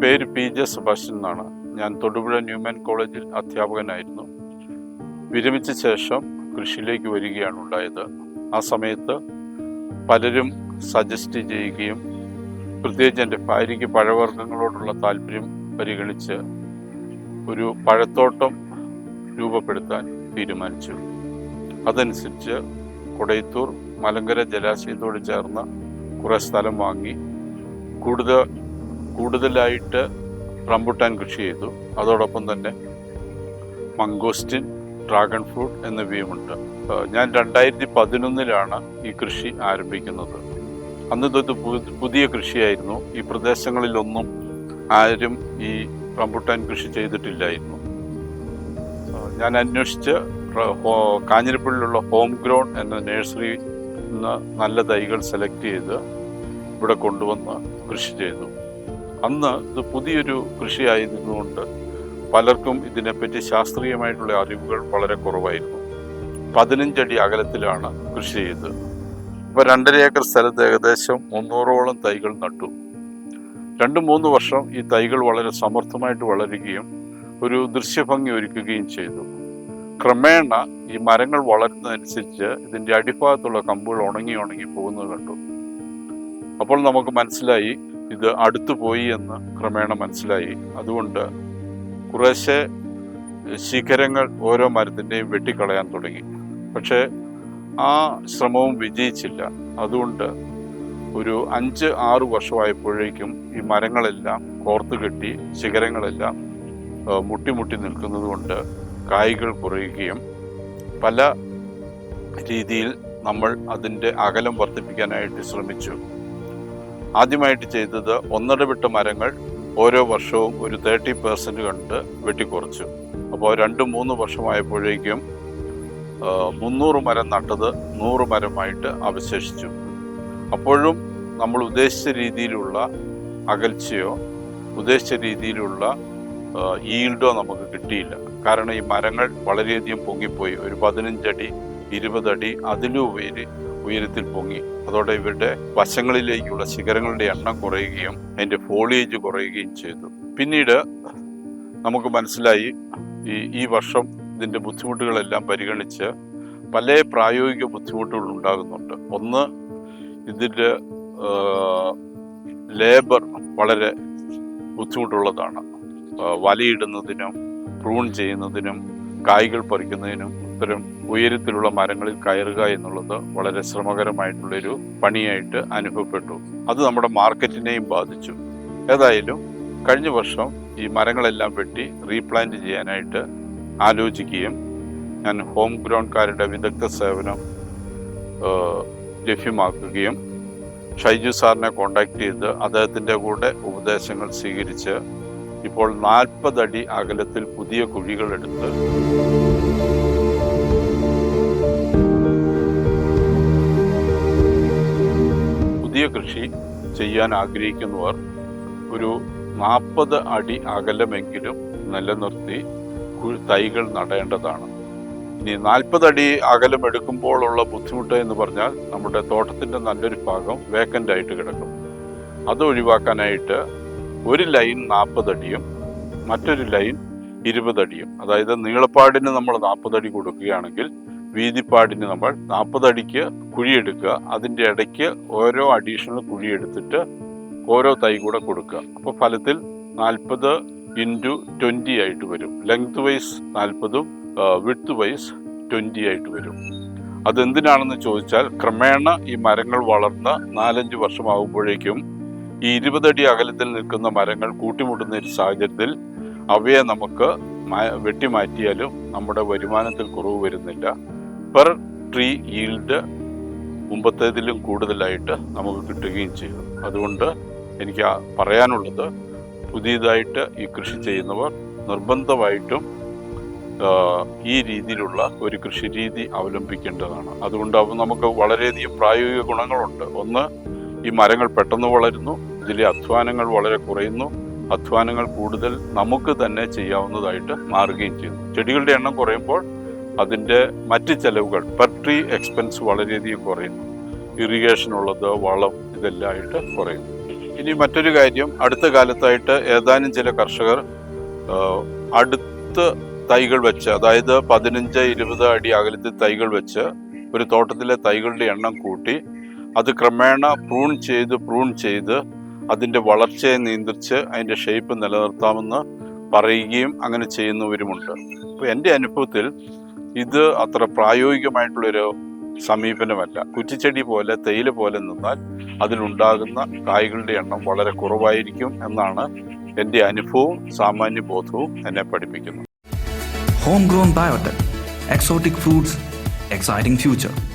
പേര് P J Subhashan എന്നാണ്. ഞാൻ തൊടുപുഴ ന്യൂമാൻ കോളേജിൽ അധ്യാപകനായിരുന്നു. വിരമിച്ച ശേഷം കൃഷിയിലേക്ക് വരികയാണ് ഉണ്ടായത്. ആ സമയത്ത് പലരും സജസ്റ്റ് ചെയ്യുകയും പ്രത്യേകിച്ച് എന്റെ ഭാര്യയ്ക്ക് പഴവർഗങ്ങളോടുള്ള താല്പര്യം പരിഗണിച്ച് ഒരു പഴത്തോട്ടം രൂപപ്പെടുത്താൻ തീരുമാനിച്ചു. അതനുസരിച്ച് കൊടയത്തൂർ മലങ്കര ജലാശയത്തോട് ചേർന്ന കുറേ സ്ഥലം വാങ്ങി കൂടുതൽ കൂടുതലായിട്ട് റംബുട്ടാൻ കൃഷി ചെയ്തു. അതോടൊപ്പം തന്നെ മംഗോസ്റ്റിൻ ഡ്രാഗൺ ഫ്രൂട്ട് എന്നിവയുമുണ്ട്. ഞാൻ രണ്ടായിരത്തി പതിനൊന്നിലാണ് ഈ കൃഷി ആരംഭിക്കുന്നത്. അന്ന് ഇതൊരു പുതിയ കൃഷിയായിരുന്നു. ഈ പ്രദേശങ്ങളിലൊന്നും ആരും ഈ റംബുട്ടാൻ കൃഷി ചെയ്തിട്ടില്ലായിരുന്നു. ഞാൻ അന്വേഷിച്ച് കാഞ്ഞിരപ്പള്ളിയിലുള്ള ഹോം ഗ്രൗൺ എന്ന നഴ്സറി നിന്ന് നല്ല തൈകൾ സെലക്ട് ചെയ്ത് ഇവിടെ കൊണ്ടുവന്ന് കൃഷി ചെയ്തു. അന്ന് ഇത് പുതിയൊരു കൃഷിയായിരുന്നുകൊണ്ട് പലർക്കും ഇതിനെപ്പറ്റി ശാസ്ത്രീയമായിട്ടുള്ള അറിവുകൾ വളരെ കുറവായിരുന്നു. പതിനഞ്ചടി അകലത്തിലാണ് കൃഷി ചെയ്തത്. ഇപ്പോൾ രണ്ടര ഏക്കർ സ്ഥലത്ത് ഏകദേശം മുന്നൂറോളം തൈകൾ നട്ടു. രണ്ട് മൂന്ന് വർഷം ഈ തൈകൾ വളരെ സമർത്ഥമായിട്ട് വളരുകയും ഒരു ദൃശ്യഭംഗി ഒരുക്കുകയും ചെയ്തു. ക്രമേണ ഈ മരങ്ങൾ വളരുന്നതനുസരിച്ച് ഇതിന്റെ അടിഭാഗത്തുള്ള കമ്പുകൾ ഉണങ്ങി ഉണങ്ങി പോകുന്നത് കണ്ടു. അപ്പോൾ നമുക്ക് മനസ്സിലായി ഇത് അടുത്തു പോയി എന്ന് ക്രമേണ മനസ്സിലായി. അതുകൊണ്ട് കുറേശ്ശെ ശിഖരങ്ങൾ ഓരോ മരത്തിന്റെയും വെട്ടിക്കളയാൻ തുടങ്ങി. പക്ഷേ ആ ശ്രമവും വിജയിച്ചില്ല. അതുകൊണ്ട് ഒരു അഞ്ച് ആറ് വർഷമായപ്പോഴേക്കും ഈ മരങ്ങളെല്ലാം കോർത്തു കെട്ടി ശിഖരങ്ങളെല്ലാം മുട്ടിമുട്ടി മുട്ടി മുട്ടി നിൽക്കുന്നത് കൊണ്ട് കായ്കൾ കുറയുകയും പല രീതിയിൽ നമ്മൾ അതിന്റെ അകലം വർദ്ധിപ്പിക്കാനായിട്ട് ശ്രമിച്ചു. ആദ്യമായിട്ട് ചെയ്തത് ഒന്നിടവിട്ട മരങ്ങൾ ഓരോ വർഷവും ഒരു തേർട്ടി പെർസെന്റ് കണ്ട് വെട്ടിക്കുറച്ചു. അപ്പോൾ രണ്ട് മൂന്ന് വർഷമായപ്പോഴേക്കും മുന്നൂറ് മരം നട്ടത് നൂറ് മരമായിട്ട് അവശേഷിച്ചു. അപ്പോഴും നമ്മൾ ഉദ്ദേശിച്ച രീതിയിലുള്ള അകൽച്ചയോ ഉദ്ദേശിച്ച രീതിയിലുള്ള ഈൽഡോ നമുക്ക് കിട്ടിയില്ല. കാരണം ഈ മരങ്ങൾ വളരെയധികം പൊങ്ങിപ്പോയി. ഒരു പതിനഞ്ചടി ഇരുപതടി അതിലും ഉയരി ഉയരത്തിൽ പൊങ്ങി. അതോടെ ഇവരുടെ വശങ്ങളിലേക്കുള്ള ശിഖരങ്ങളുടെ എണ്ണം കുറയുകയും അതിന്റെ ഫോളിയേജ് കുറയുകയും ചെയ്തു. പിന്നീട് നമുക്ക് മനസ്സിലായി ഈ ഈ വർഷം ഇതിന്റെ ബുദ്ധിമുട്ടുകളെല്ലാം പരിഗണിച്ച് പല പ്രായോഗിക ബുദ്ധിമുട്ടുകൾ ഉണ്ടാകുന്നുണ്ട്. ഒന്ന് ഇതിന്റെ ലേബർ വളരെ ബുദ്ധിമുട്ടുള്ളതാണ്. വലയിടുന്നതിനും പ്രൂൺ ചെയ്യുന്നതിനും കായ്കൾ പറിക്കുന്നതിനും ഇത്തരം ഉയരത്തിലുള്ള മരങ്ങളിൽ കയറുക എന്നുള്ളത് വളരെ ശ്രമകരമായിട്ടുള്ളൊരു പണിയായിട്ട് അനുഭവപ്പെട്ടു. അത് നമ്മുടെ മാർക്കറ്റിനെയും ബാധിച്ചു. ഏതായാലും കഴിഞ്ഞ വർഷം ഈ മരങ്ങളെല്ലാം വെട്ടി റീപ്ലാന്റ് ചെയ്യാനായിട്ട് ആലോചിക്കുകയും ഞാൻ ഹോം ഗ്രൗണ്ട്കാരുടെ വിദഗ്ധ സേവനം ലഭ്യമാക്കുകയും ഷൈജു സാറിനെ കോണ്ടാക്ട് ചെയ്ത് അദ്ദേഹത്തിന്റെ കൂടെ ഉപദേശങ്ങൾ സ്വീകരിച്ച് ഇപ്പോൾ നാൽപ്പതടി അകലത്തിൽ പുതിയ കുഴികൾ പുതിയ കൃഷി ചെയ്യാൻ ആഗ്രഹിക്കുന്നവർ ഒരു നാൽപ്പത് അടി അകലമെങ്കിലും നിലനിർത്തി തൈകൾ നടേണ്ടതാണ്. ഇനി നാൽപ്പത് അടി അകലം എടുക്കുമ്പോഴുള്ള ബുദ്ധിമുട്ട് എന്ന് പറഞ്ഞാൽ നമ്മുടെ തോട്ടത്തിന്റെ നല്ലൊരു ഭാഗം വേക്കന്റ് ആയിട്ട് കിടക്കും. അത് ഒഴിവാക്കാനായിട്ട് ഒരു ലൈൻ നാൽപ്പതടിയും മറ്റൊരു ലൈൻ ഇരുപതടിയും അതായത് നീളപ്പാടിന് നമ്മൾ നാൽപ്പതടി കൊടുക്കുകയാണെങ്കിൽ വീതിപ്പാടിന് നമ്മൾ നാൽപ്പതടിക്ക് കുഴിയെടുക്കുക. അതിന്റെ ഇടയ്ക്ക് ഓരോ അഡീഷണൽ കുഴിയെടുത്തിട്ട് ഓരോ തൈ കൂടെ കൊടുക്കുക. അപ്പോൾ ഫലത്തിൽ നാൽപ്പത് ഇന്റു ട്വന്റി ആയിട്ട് വരും. ലെങ്ത് വൈസ് നാൽപ്പതും വിഡ്ത്ത് വൈസ് ട്വന്റി ആയിട്ട് വരും. അതെന്തിനാണെന്ന് ചോദിച്ചാൽ ക്രമേണ ഈ മരങ്ങൾ വളർന്ന് നാലഞ്ച് വർഷമാകുമ്പോഴേക്കും ഈ ഇരുപതടി അകലത്തിൽ നിൽക്കുന്ന മരങ്ങൾ കൂട്ടിമുട്ടുന്ന ഒരു സാഹചര്യത്തിൽ അവയെ നമുക്ക് വെട്ടിമാറ്റിയാലും നമ്മുടെ വരുമാനത്തിൽ കുറവ് വരുന്നില്ല. പെർ ട്രീ ഈൽഡ് മുമ്പത്തേതിലും കൂടുതലായിട്ട് നമുക്ക് കിട്ടുകയും ചെയ്യും. അതുകൊണ്ട് എനിക്ക് പറയാനുള്ളത് പുതിയതായിട്ട് ഈ കൃഷി ചെയ്യുന്നവർ നിർബന്ധമായിട്ടും ഈ രീതിയിലുള്ള ഒരു കൃഷി രീതി അവലംബിക്കേണ്ടതാണ്. അതുകൊണ്ട് അവ നമുക്ക് വളരെയധികം പ്രായോഗിക ഗുണങ്ങളുണ്ട്. ഒന്ന് ഈ മരങ്ങൾ പെട്ടെന്ന് വളരുന്നു ഇതിലെ അധ്വാനങ്ങൾ വളരെ കുറയുന്നു അധ്വാനങ്ങൾ കൂടുതൽ നമുക്ക് തന്നെ ചെയ്യാവുന്നതായിട്ട് മാറുകയും ചെയ്യുന്നു. ചെടികളുടെ എണ്ണം കുറയുമ്പോൾ അതിന്റെ മറ്റ് ചെലവുകൾ പെർ ട്രീ എക്സ്പെൻസ് വളരെയധികം കുറയുന്നു. ഇറിഗേഷൻ ഉള്ളത് വളം ഇതെല്ലാം ആയിട്ട് കുറയുന്നു. ഇനി മറ്റൊരു കാര്യം അടുത്ത കാലത്തായിട്ട് ഏതാനും ചില കർഷകർ അടുത്ത് തൈകൾ വെച്ച് അതായത് പതിനഞ്ച് ഇരുപത് അടി അകലത്തിൽ തൈകൾ വെച്ച് ഒരു തോട്ടത്തിലെ തൈകളുടെ എണ്ണം കൂട്ടി അത് ക്രമേണ പ്രൂൺ ചെയ്ത് പ്രൂൺ ചെയ്ത് അതിന്റെ വളർച്ചയെ നിയന്ത്രിച്ച് അതിന്റെ ഷേപ്പ് നിലനിർത്താമെന്ന് പറയുകയും അങ്ങനെ ചെയ്യുന്നവരുമുണ്ട്. അപ്പോൾ എന്റെ അനുഭവത്തിൽ ഇത് അത്ര പ്രായോഗികമായിട്ടുള്ളൊരു സമീപനമല്ല കുറ്റിച്ചെടി പോലെ തേയില പോലെ നിന്നാൽ അതിലുണ്ടാകുന്ന കായ്കളുടെ എണ്ണം വളരെ കുറവായിരിക്കും എന്നാണ് എന്റെ അനുഭവവും സാമാന്യ ബോധവും എന്നെ പഠിപ്പിക്കുന്നത് home grown biotech exotic fruits exciting future.